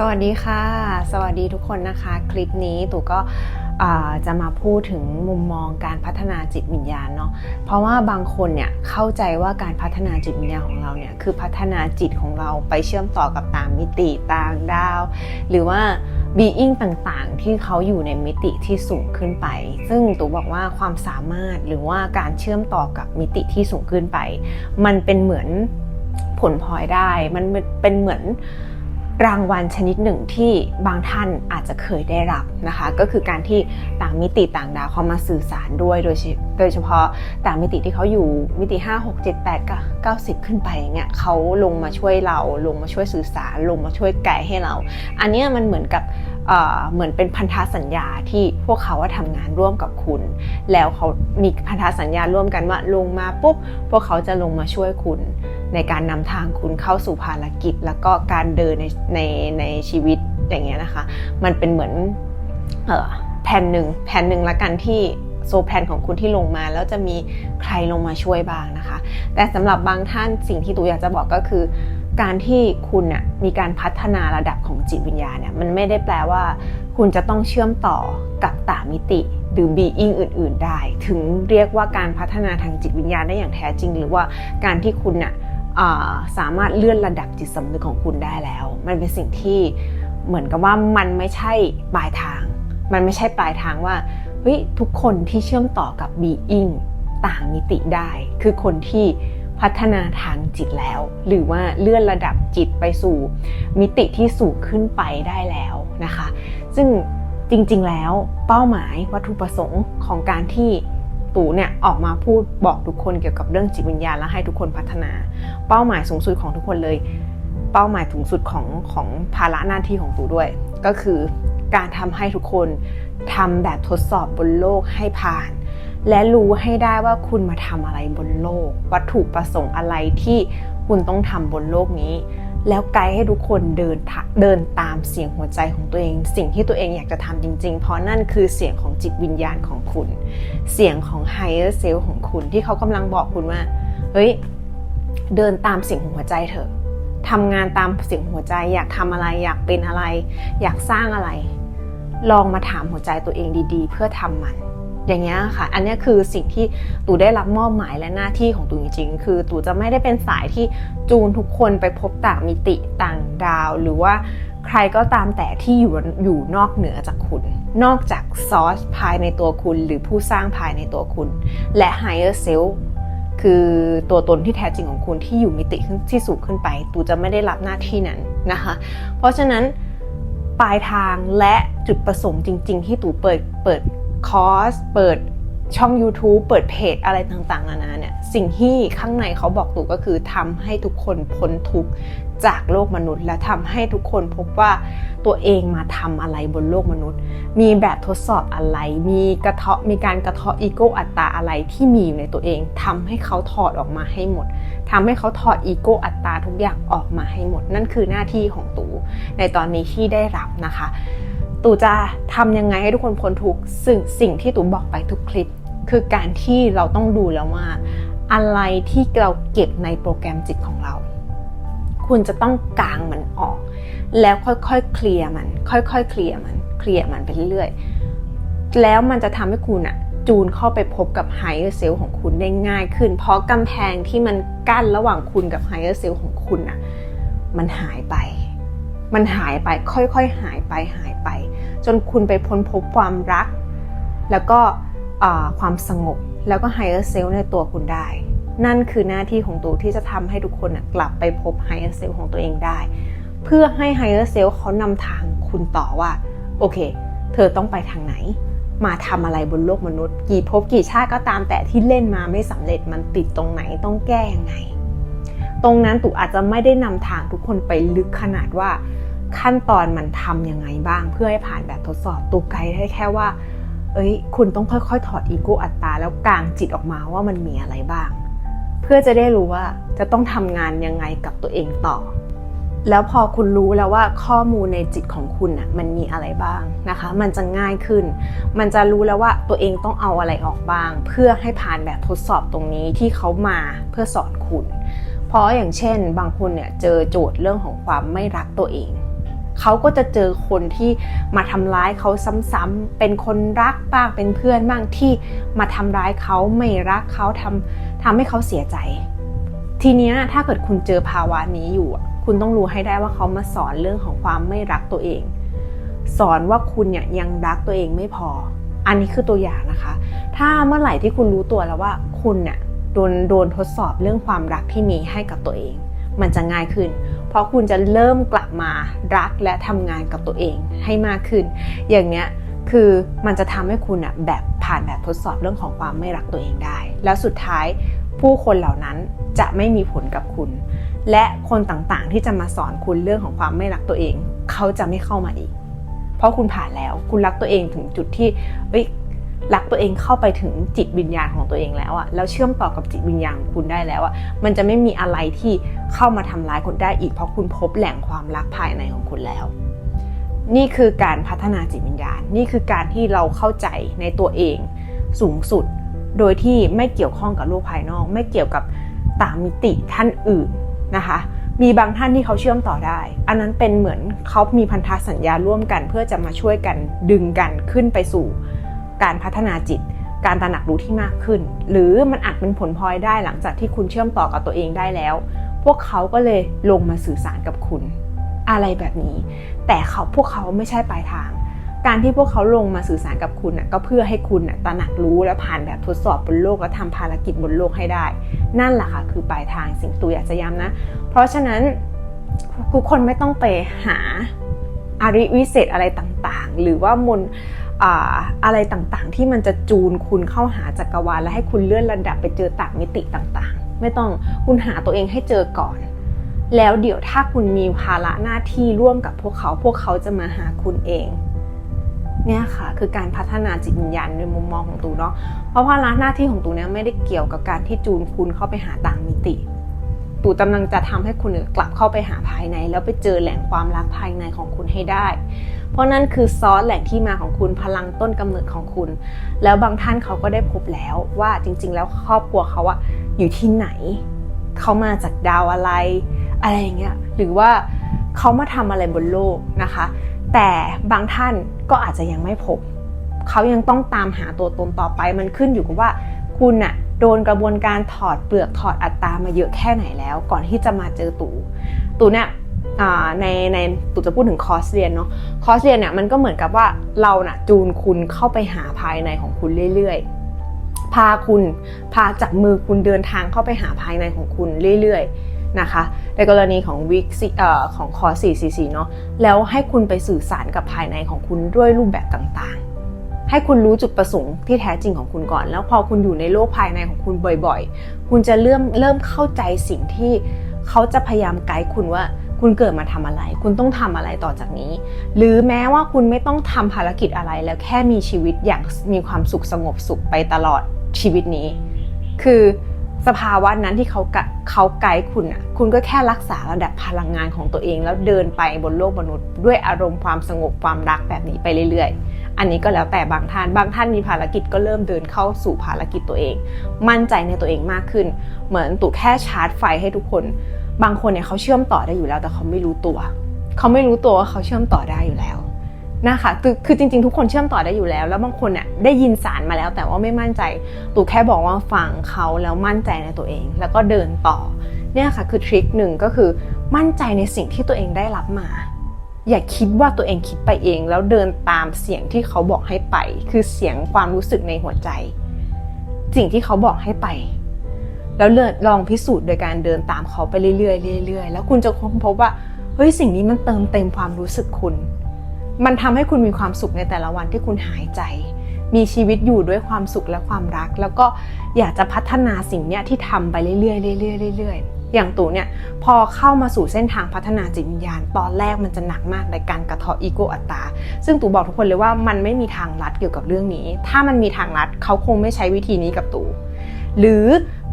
สวัสดีค่ะ สวัสดีทุกคนนะคะ คลิปนี้ตู่ก็จะมาพูดถึงมุมมองการพัฒนาจิตวิญญาณเนาะเพราะว่าบางคนเนี่ยเข้าใจว่าการพัฒนาจิตวิญญาณของเราเนี่ยคือพัฒนาจิตของเราไปเชื่อมต่อกับต่างมิติต่างดาว หรือว่า being ต่างๆ ที่เขาอยู่ในมิติที่สูงขึ้นไป ซึ่งตู่บอกว่าความสามารถหรือว่าการเชื่อมต่อกับมิติที่สูงขึ้นไป มันเป็นเหมือนผลพลอยได้ มันเป็นเหมือน รางวัลชนิดหนึ่งที่บางท่านอาจจะเคยได้รับนะคะ ก็คือการที่ต่างมิติต่างดาวเขามาสื่อสารด้วยโดยเฉโดยเฉพาะต่างมิติที่เขาอยู่มิติ 5 6 7 8 90 ขึ้นไปอย่างเงี้ยเขาลงมาช่วยเราลงมาช่วยสื่อสารลงมาช่วยไกด์ให้เรา อันนี้มันเหมือนกับ เหมือนเป็นพันธสัญญาที่พวกเขาว่าทำงานร่วมกับคุณ แล้วเขามีพันธสัญญาร่วมกันว่าลงมาปุ๊บพวกเขาจะลงมาช่วยคุณ ในการนำทางคุณเข้าสู่ภารกิจ แล้วก็การเดินในในในชีวิตอย่างเงี้ยนะคะ มันเป็นเหมือนเออแผ่นหนึ่งแผ่นหนึ่งละกันที่โซแพนของคุณที่ลงมาแล้วจะมีใครลงมาช่วยบ้างนะคะ แต่สำหรับบางท่านสิ่งที่ตูอยากจะบอกก็คือ การที่คุณน่ะมีการพัฒนาระดับของจิตวิญญาณเนี่ยมันไม่ได้แปลว่า คุณจะต้องเชื่อมต่อกับต่างมิติหรือ being อื่น ๆ ได้ ถึงเรียกว่าการพัฒนาทางจิตวิญญาณได้อย่างแท้จริง หรือว่าการที่คุณน่ะสามารถเลื่อนระดับจิตสำนึกของคุณได้แล้ว มันเป็นสิ่งที่เหมือนกับว่ามันไม่ใช่ปลายทาง มันไม่ใช่ปลายทางว่าเฮ้ยทุกคนที่เชื่อมต่อกับ being ต่างมิติได้ คือคนที่ พัฒนาทางจิตแล้ว หรือว่าเลื่อนระดับจิตไปสู่มิติที่สูงขึ้นไปได้แล้วนะคะ ซึ่งจริงๆแล้วเป้าหมายวัตถุประสงค์ของการที่ตู่เนี่ยออกมาพูดบอกทุกคนเกี่ยวกับเรื่องจิตวิญญาณและให้ทุกคนพัฒนา เป้าหมายสูงสุดของทุกคนเลย เป้าหมายสูงสุดของของภาระหน้าที่ของตู่ด้วย ก็คือการทำให้ทุกคนทำแบบทดสอบบนโลกให้ผ่าน และรู้ให้ได้ว่าคุณมาทำอะไรบนโลก วัตถุประสงค์อะไรที่คุณต้องทำบนโลกนี้ แล้วไกด์ให้ทุกคนเดินเดินตามเสียงหัวใจของตัวเอง สิ่งที่ตัวเองอยากจะทำจริง ๆ เพราะนั่นคือเสียงของจิตวิญญาณของคุณ เสียงของ higher self ของคุณที่เขากำลังบอกคุณว่าเฮ้ยเดินตามเสียงของหัวใจเถอะทำงานตามเสียงหัวใจ อยากทำอะไรอยากเป็นอะไร อยากสร้างอะไร ลองมาถามหัวใจตัวเองดีๆ เพื่อทำมัน อย่างเงี้ยค่ะ อันนี้คือสิ่งที่ตูได้รับมอบหมายและหน้าที่ของตูจริงๆ คือตูจะไม่ได้เป็นสายที่จูนทุกคนไปพบต่างมิติต่างดาว หรือว่าใครก็ตามแต่ที่อยู่อยู่นอกเหนือจากคุณ นอกจากซอสภายในตัวคุณ หรือผู้สร้างภายในตัวคุณ และ higher self คือตัวตนที่แท้จริงของคุณที่อยู่มิติที่สูงขึ้นไป ตูจะไม่ได้รับหน้าที่นั้นนะคะ เพราะฉะนั้นปลายทางและจุดประสงค์จริง ๆ ที่ตูเปิดเปิด คอร์สเปิดช่อง YouTube เปิดเพจอะไรต่างๆนานาเนี่ยสิ่งที่ข้างในเขาบอกตู่ก็คือทำให้ทุกคนพ้นทุกข์จากโลกมนุษย์ และทำให้ทุกคนพบว่าตัวเองมาทำอะไรบนโลกมนุษย์ มีแบบทดสอบอะไร มีกระเทาะมีการกระเทาะอีโก้อัตตาอะไรที่มีอยู่ในตัวเองทำให้เขาถอดออกมาให้หมดทำให้เขาถอดอีโก้อัตตาทุกอย่างออกมาให้หมด นั่นคือหน้าที่ของตู่ในตอนนี้ที่ได้รับนะคะ ตู่จะทำยังไงให้ทุกคนพ้นทุกสิ่งสิ่งที่ตู่บอกไปทุกคลิป คือการที่เราต้องดูแล้วว่า อะไรที่เราเก็บในโปรแกรมจิตของเรา คุณจะต้องกางมันออก แล้วค่อยๆเคลียร์มัน ค่อยๆเคลียร์มัน เคลียร์มันไปเรื่อยๆแล้วมันจะทำให้คุณอะจูนเข้าไปพบกับไฮเออร์เซลของคุณได้ง่ายขึ้น เพราะกำแพงที่มันกั้นระหว่างคุณกับไฮเออร์เซลของคุณอะมันหายไป มันหายไปค่อยๆหายไปหายไป จนคุณไปพ้นพบความรัก แล้วก็ความสงบแล้วก็ไฮเออร์เซลในตัวคุณได้ นั่นคือหน้าที่ของตูที่จะทำให้ทุกคนกลับไปพบไฮเออร์เซลของตัวเองได้ เพื่อให้ไฮเออร์เซลเขานำทางคุณต่อว่า โอเค เธอต้องไปทางไหน มาทำอะไรบนโลกมนุษย์ กี่ภพกี่ชาติก็ตามแต่ที่เล่นมาไม่สำเร็จมันติดตรงไหนต้องแก้ยังไง ตรงนั้นตู่อาจจะไม่ได้นำทางทุกคนไปลึกขนาดว่าขั้นตอนมันทำยังไงบ้าง เพื่อให้ผ่านแบบทดสอบตู่ไกด์ได้แค่ว่า เอ้ย คุณต้องค่อยๆ ถอดอีโก้อัตตาแล้วกางจิตออกมาว่ามันมีอะไรบ้าง เพื่อจะได้รู้ว่าจะต้องทำงานยังไงกับตัวเองต่อ แล้วพอคุณรู้แล้วว่าข้อมูลในจิตของคุณน่ะมันมีอะไรบ้างนะคะ มันจะง่ายขึ้น มันจะรู้แล้วว่าตัวเองต้องเอาอะไรออกบ้าง เพื่อให้ผ่านแบบทดสอบตรงนี้ที่เขามาเพื่อสอนคุณ ราะอย่างเช่น บางคนเนี่ยเจอโจทย์เรื่องของความไม่รักตัวเอง เขาก็จะเจอคนที่มาทำร้ายเขาซ้ำๆเป็นคนรักบ้างเป็นเพื่อนบ้างที่มาทำร้ายเขาไม่รักเขาทำทำให้เขาเสียใจ ทีเนี้ยถ้าเกิดคุณเจอภาวะนี้อยู่ คุณต้องรู้ให้ได้ว่าเขามาสอนเรื่องของความไม่รักตัวเอง สอนว่าคุณเนี่ยยังรักตัวเองไม่พอ อันนี้คือตัวอย่างนะคะ ถ้าเมื่อไหร่ที่คุณรู้ตัวแล้วว่าคุณเนี่ย โดนโดนทดสอบเรื่องความรักที่มีให้กับตัวเอง มันจะง่ายขึ้น เพราะคุณจะเริ่มกลับมารักและทำงานกับตัวเองให้มากขึ้น อย่างเนี้ยคือมันจะทำให้คุณอะแบบผ่านแบบทดสอบเรื่องของความไม่รักตัวเองได้ แล้วสุดท้ายผู้คนเหล่านั้นจะไม่มีผลกับคุณ และคนต่างๆที่จะมาสอนคุณเรื่องของความไม่รักตัวเอง เขาจะไม่เข้ามาอีก เพราะคุณผ่านแล้ว คุณรักตัวเองถึงจุดที่เอ้ย รักตัวเองเข้าไปถึงจิตวิญญาณของตัวเองแล้วอะแล้วเชื่อมต่อกับจิตวิญญาณของคุณได้แล้วอะมันจะไม่มีอะไรที่เข้ามาทำร้ายคุณได้อีก เพราะคุณพบแหล่งความรักภายในของคุณแล้ว นี่คือการพัฒนาจิตวิญญาณ นี่คือการที่เราเข้าใจในตัวเองสูงสุด โดยที่ไม่เกี่ยวข้องกับโลกภายนอก ไม่เกี่ยวกับตางมิติท่านอื่นนะคะมีบางท่านที่เขาเชื่อมต่อได้ อันนั้นเป็นเหมือนเขามีพันธสัญญาร่วมกัน เพื่อจะมาช่วยกันดึงกันขึ้นไปสู่ การพัฒนาจิต การตระหนักรู้ที่มากขึ้น หรือมันอาจเป็นผลพลอยได้หลังจากที่คุณเชื่อมต่อกับตัวเองได้แล้ว พวกเขาก็เลยลงมาสื่อสารกับคุณ อะไรแบบนี้ แต่เขาพวกเขาไม่ใช่ปลายทาง การที่พวกเขาลงมาสื่อสารกับคุณนะก็เพื่อให้คุณนะตระหนักรู้และผ่านแบบทดสอบบนโลกและทำภารกิจบนโลกให้ได้ นั่นแหละค่ะคือปลายทางสิ่งตัวอยากจะย้ำนะ เพราะฉะนั้นทุกคนไม่ต้องไปหาอาริวิเศษอะไรต่างๆ หรือว่ามน อะไรต่างๆ ที่มันจะจูนคุณเข้าหาจักรวาลและให้คุณเลื่อนระดับไปเจอต่างมิติต่างๆ ไม่ต้องคุณหาตัวเองให้เจอก่อน แล้วเดี๋ยวถ้าคุณมีภาระหน้าที่ร่วมกับพวกเขาพวกเขาจะมาหาคุณเองเนี่ยค่ะคือการพัฒนาจิตวิญญาณในมุมมองของตูเนาะเพราะภาระหน้าที่ของตูเนี่ยไม่ได้เกี่ยวกับการที่จูนคุณเข้าไปหาต่างมิติ ตูกำลังจะทำให้คุณกลับเข้าไปหาภายใน แล้วไปเจอแหล่งความรักภายในของคุณให้ได้ เพราะนั่นคือซอสแหล่งที่มาของคุณพลังต้นกำเนิดของคุณ แล้วบางท่านเขาก็ได้พบแล้วว่าจริง ๆ แล้วครอบครัวเขาอะอยู่ที่ไหน เขามาจากดาวอะไร อะไรอย่างเงี้ยหรือว่าเขามาทำอะไรบนโลกนะคะ แต่บางท่านก็อาจจะยังไม่พบเขายังต้องตามหาตัวตนต่อไปมันขึ้นอยู่กับว่าคุณน่ะโดนกระบวนการถอดเปลือกถอดอัตตามาเยอะแค่ไหนแล้ว ก่อนที่จะมาเจอตูตูเนี่ย ในในตู่จะพูดถึงคอร์สเรียนเนาะคอร์สเรียนเนี่ยมันก็เหมือนกับว่าเราน่ะจูนคุณเข้าไปหาภายในของคุณเรื่อยๆ พาคุณพาจับมือคุณเดินทางเข้าไปหาภายในของคุณเรื่อยๆนะคะ ในกรณีของวิกเอ่อของคอร์ส444เนาะแล้วให้คุณไปสื่อสารกับภายในของคุณด้วยรูปแบบต่างๆ ให้คุณรู้จุดประสงค์ที่แท้จริงของคุณก่อน แล้วพอคุณอยู่ในโลกภายในของคุณบ่อยๆ คุณจะเริ่มเริ่มเข้าใจสิ่งที่เขาจะพยายามไกด์คุณว่า คุณเกิดมาทำอะไร คุณต้องทำอะไรต่อจากนี้ หรือแม้ว่าคุณไม่ต้องทำภารกิจอะไรแล้วแค่มีชีวิตอย่างมีความสุขสงบสุขไปตลอดชีวิตนี้ คือสภาวะนั้นที่เขาเขาไกด์คุณอะ คุณก็แค่รักษาระดับพลังงานของตัวเอง แล้วเดินไปบนโลกมนุษย์ ด้วยอารมณ์ความสงบความรักแบบนี้ไปเรื่อยๆ อันนี้ก็แล้วแต่บางท่าน บางท่านมีภารกิจก็เริ่มเดินเข้าสู่ภารกิจตัวเอง มั่นใจในตัวเองมากขึ้น เหมือนตู่แค่ชาร์จไฟให้ทุกคน บางคนเนี่ยเขาเชื่อมต่อได้อยู่แล้ว แต่เขาไม่รู้ตัว เขาไม่รู้ตัวว่าเขาเชื่อมต่อได้อยู่แล้วนะคะคือคือจริงๆ ทุกคนเชื่อมต่อได้อยู่แล้ว แล้วบางคนเนี่ยได้ยินสารมาแล้วแต่ว่าไม่มั่นใจตู่แค่บอกว่าฟังเขาแล้วมั่นใจในตัวเอง แล้วก็เดินต่อเนี่ยค่ะคือทริคหนึ่งก็คือมั่นใจในสิ่งที่ตัวเองได้รับมา อย่าคิดว่าตัวเองคิดไปเอง แล้วเดินตามเสียงที่เขาบอกให้ไป คือเสียงความรู้สึกในหัวใจ สิ่งที่เขาบอกให้ไป แล้วเลิศลองพิสูจน์โดยการเดินตามเขาไปเรื่อยๆเรื่อยๆ แล้วคุณจะค้นพบว่าเฮ้ยสิ่งนี้มันเติมเต็มความรู้สึกคุณ มันทำให้คุณมีความสุขในแต่ละวันที่คุณหายใจ มีชีวิตอยู่ด้วยความสุขและความรัก แล้วก็อยากจะพัฒนาสิ่งเนี้ยที่ทำไปเรื่อยๆเรื่อยๆเรื่อยๆอย่างตู่เนี่ยพอเข้ามาสู่เส้นทางพัฒนาจิตวิญญาณ ตอนแรกมันจะหนักมากในการกระเทาะอีโกอัตตา ซึ่งตู่บอกทุกคนเลยว่ามันไม่มีทางลัดเกี่ยวกับเรื่องนี้ ถ้ามันมีทางลัดเขาคงไม่ใช้วิธีนี้กับตู่หรือ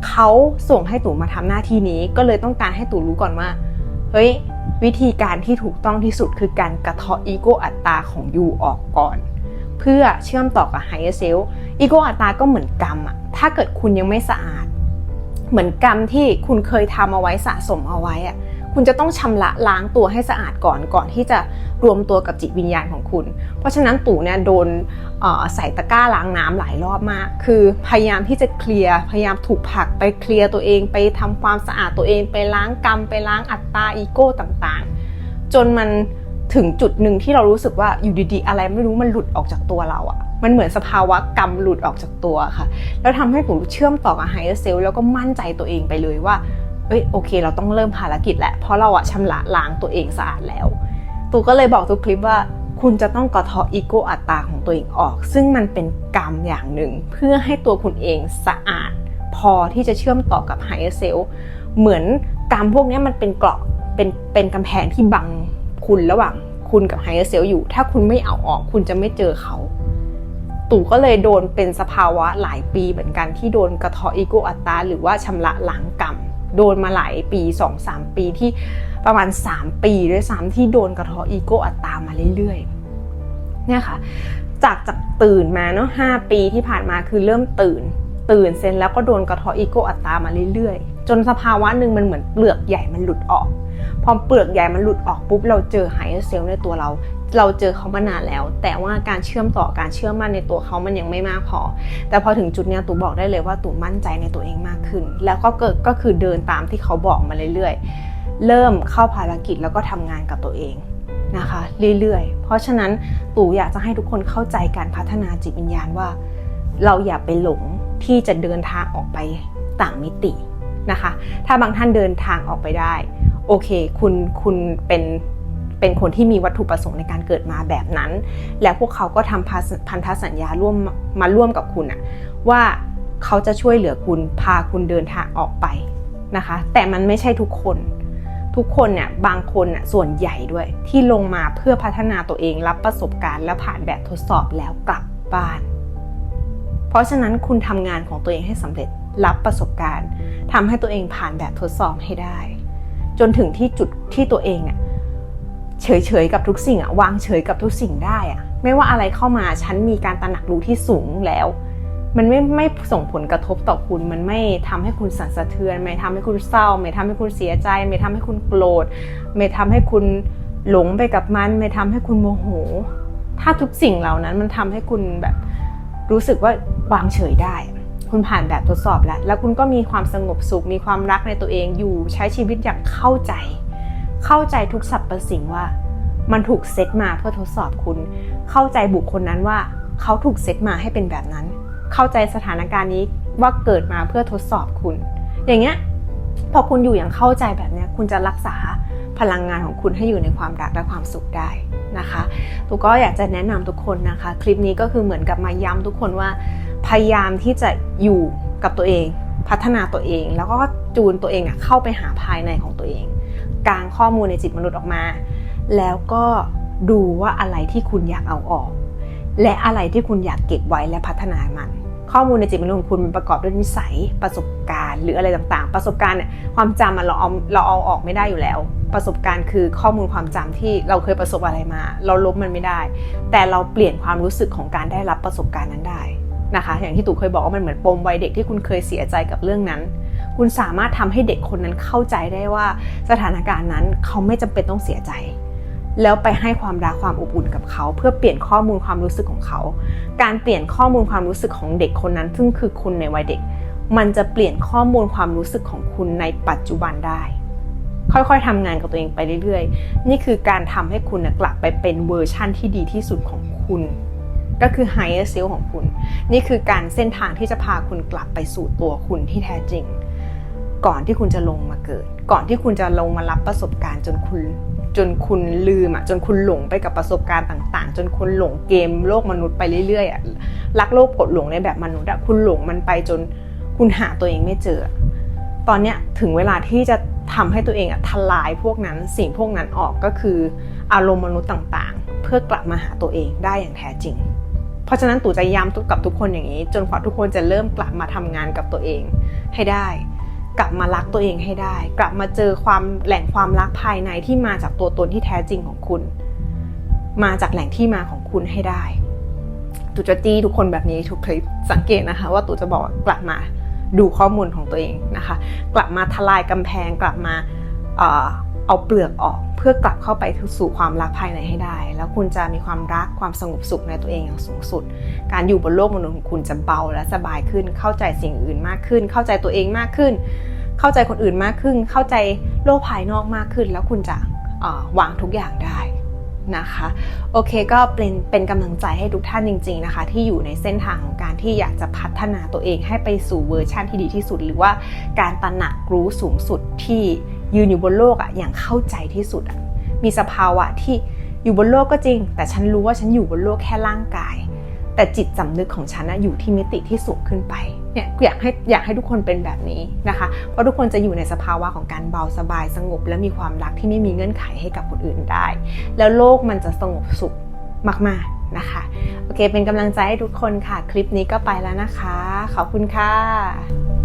เขาส่งให้ตู่มาทำหน้าที่นี้ ก็เลยต้องการให้ตู่รู้ก่อนว่า เฮ้ย วิธีการที่ถูกต้องที่สุดคือการกระเทาะอีโกอัตตาของยูออกก่อน เพื่อเชื่อมต่อกับไฮเออร์เซลอีโกอัตตาก็เหมือนกรรมอะถ้าเกิดคุณยังไม่สะอาด เหมือนกรรมที่คุณเคยทำเอาไว้สะสมเอาไว้อะ คุณจะต้องชำระล้างตัวให้สะอาดก่อนก่อนที่จะรวมตัวกับจิตวิญญาณของคุณ เพราะฉะนั้นตู่เนี่ยโดนใส่ตะกร้าล้างน้ำหลายรอบมาก คือพยายามที่จะเคลียร์พยายามถูกผลักไปเคลียร์ตัวเอง ไปทำความสะอาดตัวเอง ไปล้างกรรม ไปล้างอัตตาอีโก้ต่างๆ จนมันถึงจุดหนึ่งที่เรารู้สึกว่าอยู่ดีๆ อะไรไม่รู้มันหลุดออกจากตัวเราอะมันเหมือนสภาวะกรรมหลุดออกจากตัวค่ะ แล้วทำให้ผมเชื่อมต่อกับไฮเออร์เซลแล้วก็มั่นใจตัวเองไปเลยว่า เอ้ยโอเค เราต้องเริ่มภารกิจแหละเพราะเราอะชำระล้างตัวเองสะอาดแล้ว ตูก็เลยบอกทุกคลิปว่าคุณจะต้องกระเทาะอีโก้อัตตาของตัวเองออก ซึ่งมันเป็นกรรมอย่างหนึ่ง เพื่อให้ตัวคุณเองสะอาด พอที่จะเชื่อมต่อกับไฮเออร์เซลเหมือนกรรมพวกนี้มันเป็นเกราะเป็นเป็นกำแพงที่บังคุณระหว่างคุณกับไฮเออร์เซลอยู่ ถ้าคุณไม่เอาออก คุณจะไม่เจอเขา ตู่ก็เลยโดนเป็นสภาวะหลายปีเหมือนกันที่โดนกระเทาะอีโก้อัตตาหรือว่าชำระล้างกรรม โดนมาหลายปี 2-3 ปีที่ประมาณ 3 ปีด้วยซ้ำที่โดนกระทาะอีโก้อัตตามาเรื่อยๆเนี่ยค่ะจากจากตื่นมาเนาะหปีที่ผ่านมาคือเริ่มตื่น ตื่นเสร็จแล้วก็โดนกระทาะอีโก้อัตตามาเรื่อยๆ จนสภาวะหนึ่งมันเหมือนเปลือกใหญ่มันหลุดออก พอเปลือกใหญ่มันหลุดออกปุ๊บเราเจอไฮเออร์เซลในตัวเรา เราเจอเขามานานแล้ว แต่ว่าการเชื่อมต่อการเชื่อมั่นในตัวเขามันยังไม่มากพอ แต่พอถึงจุดเนี้ยตู่บอกได้เลยว่าตู่มั่นใจในตัวเองมากขึ้น แล้วก็เกิดก็คือเดินตามที่เขาบอกมาเรื่อยๆ เริ่มเข้าภารกิจแล้วก็ทำงานกับตัวเองนะคะเรื่อยๆ เพราะฉะนั้นตู่อยากจะให้ทุกคนเข้าใจการพัฒนาจิตวิญญาณว่า เราอย่าไปหลงที่จะเดินทางออกไปต่างมิตินะคะ ถ้าบางท่านเดินทางออกไปได้ โอเค คุณคุณเป็น เป็นคนที่มีวัตถุประสงค์ในการเกิดมาแบบนั้น แล้วพวกเขาก็ทำพันธสัญญาร่วมมาร่วมกับคุณอะว่าเขาจะช่วยเหลือคุณพาคุณเดินทางออกไปนะคะ แต่มันไม่ใช่ทุกคนทุกคนเนี่ยบางคนน่ะส่วนใหญ่ด้วย ที่ลงมาเพื่อพัฒนาตัวเองรับประสบการณ์และผ่านแบบทดสอบแล้วกลับบ้าน เพราะฉะนั้นคุณทำงานของตัวเองให้สำเร็จรับประสบการณ์ทำให้ตัวเองผ่านแบบทดสอบให้ได้ จนถึงที่จุดที่ตัวเองอะ เฉยๆกับทุกสิ่งอะวางเฉยกับทุกสิ่งได้อะไม่ว่าอะไรเข้ามาฉันมีการตระหนักรู้ที่สูงแล้ว มันไม่ไม่ส่งผลกระทบต่อคุณ มันไม่ทำให้คุณสั่นสะเทือน ไม่ทำให้คุณเศร้า ไม่ทำให้คุณเสียใจ ไม่ทำให้คุณโกรธไม่ทำให้คุณหลงไปกับมัน ไม่ทำให้คุณโมโห ถ้าทุกสิ่งเหล่านั้นมันทำให้คุณแบบรู้สึกว่าวางเฉยได้ คุณผ่านแบบทดสอบแล้ว แล้วคุณก็มีความสงบสุขมีความรักในตัวเองอยู่ใช้ชีวิตอย่างเข้าใจ เข้าใจทุกสรรพสิ่งว่า มันถูกเซตมาเพื่อทดสอบคุณ เข้าใจบุคคลนั้นว่า เขาถูกเซตมาให้เป็นแบบนั้น เข้าใจสถานการณ์นี้ว่าเกิดมาเพื่อทดสอบคุณ อย่างเงี้ยพอคุณอยู่อย่างเข้าใจแบบนี้คุณจะรักษาพลังงานของคุณให้อยู่ในความรักและความสุขได้นะคะตูก็อยากจะแนะนำทุกคนนะคะ คลิปนี้ก็คือเหมือนกับมาย้ำทุกคนว่า พยายามที่จะอยู่กับตัวเอง พัฒนาตัวเอง แล้วก็จูนตัวเองเข้าไปหาภายในของตัวเอง กางข้อมูลในจิตมนุษย์ออกมา แล้วก็ดูว่าอะไรที่คุณอยากเอาออก และอะไรที่คุณอยากเก็บไว้และพัฒนามัน ข้อมูลในจิตมนุษย์ของคุณมันประกอบด้วยนิสัยประสบการณ์ หรืออะไรต่างๆ ประสบการณ์เนี่ยความจำมันเราเอาเราเอาออกไม่ได้อยู่แล้ว ประสบการณ์คือข้อมูลความจำที่เราเคยประสบอะไรมา เราลบมันไม่ได้ แต่เราเปลี่ยนความรู้สึกของการได้รับประสบการณ์นั้นได้นะคะอย่างที่ตู่เคยบอกว่ามันเหมือนปมวัยเด็กที่คุณเคยเสียใจกับเรื่องนั้น คุณสามารถทำให้เด็กคนนั้นเข้าใจได้ว่าสถานการณ์นั้นเขาไม่จำเป็นต้องเสียใจ แล้วไปให้ความรักความอบอุ่นกับเขา เพื่อเปลี่ยนข้อมูลความรู้สึกของเขา การเปลี่ยนข้อมูลความรู้สึกของเด็กคนนั้น ซึ่งคือคุณในวัยเด็ก มันจะเปลี่ยนข้อมูลความรู้สึกของคุณในปัจจุบันได้ ค่อยๆทำงานกับตัวเองไปเรื่อยๆ นี่คือการทำให้คุณกลับไปเป็นเวอร์ชั่นที่ดีที่สุดของคุณก็คือ higher self ของคุณ นี่คือการเส้นทางที่จะพาคุณกลับไปสู่ตัวคุณที่แท้จริง ก่อนที่คุณจะลงมาเกิด ก่อนที่คุณจะลงมารับประสบการณ์จนคุณจนคุณลืมอะจนคุณหลงไปกับประสบการณ์ต่าง ๆ จนคุณหลงเกมโลกมนุษย์ไปเรื่อยๆอะรักโลกกดหลงในแบบมนุษย์อะคุณหลงมันไปจนคุณหาตัวเองไม่เจอ ตอนเนี้ยถึงเวลาที่จะทำให้ตัวเองอะทลายพวกนั้นสิ่งพวกนั้นออกก็คืออารมณ์มนุษย์ต่างๆ เพื่อกลับมาหาตัวเองได้อย่างแท้จริง เพราะฉะนั้นตู่จะย้ำกับทุกคนอย่างนี้ จนกว่าทุกคนจะเริ่มกลับมาทำงานกับตัวเองให้ได้ กลับมารักตัวเองให้ได้ กลับมาเจอความแหล่งความรักภายในที่มาจากตัวตนที่แท้จริงของคุณ มาจากแหล่งที่มาของคุณให้ได้ตูจะจี้ทุกคนแบบนี้ทุกคลิปสังเกตนะคะ ว่าตูจะบอกกลับมาดูข้อมูลของตัวเองนะคะ กลับมาทลายกำแพงกลับมาเอาเปลือกออก พื่อกลับเข้าไปสู่ความรักภายในให้ได้ แล้วคุณจะมีความรักความสงบสุขในตัวเองอย่างสูงสุด การอยู่บนโลกมนุษย์ของคุณจะเบาและสบายขึ้น เข้าใจสิ่งอื่นมากขึ้น เข้าใจตัวเองมากขึ้น เข้าใจคนอื่นมากขึ้น เข้าใจโลกภายนอกมากขึ้น แล้วคุณจะวางทุกอย่างได้นะคะโอเคก็เป็นเป็นกำลังใจให้ทุกท่านจริง ๆนะคะ ที่อยู่ในเส้นทางของการที่อยากจะพัฒนาตัวเองให้ไปสู่เวอร์ชั่นที่ดีที่สุด หรือว่าการตระหนักรู้สูงสุดที่ ยืนอยู่บนโลกอะอย่างเข้าใจที่สุดอะมีสภาวะที่อยู่บนโลกก็จริง แต่ฉันรู้ว่าฉันอยู่บนโลกแค่ร่างกาย แต่จิตสำนึกของฉันนะอยู่ที่มิติที่สูงขึ้นไปเนี่ยอยากให้อยากให้ทุกคนเป็นแบบนี้นะคะ เพราะทุกคนจะอยู่ในสภาวะของการเบาสบายสงบ และมีความรักที่ไม่มีเงื่อนไขให้กับคนอื่นได้ แล้วโลกมันจะสงบสุขมากๆนะคะโอเค เป็นกำลังใจให้ทุกคนค่ะ คลิปนี้ก็ไปแล้วนะคะ ขอบคุณค่ะ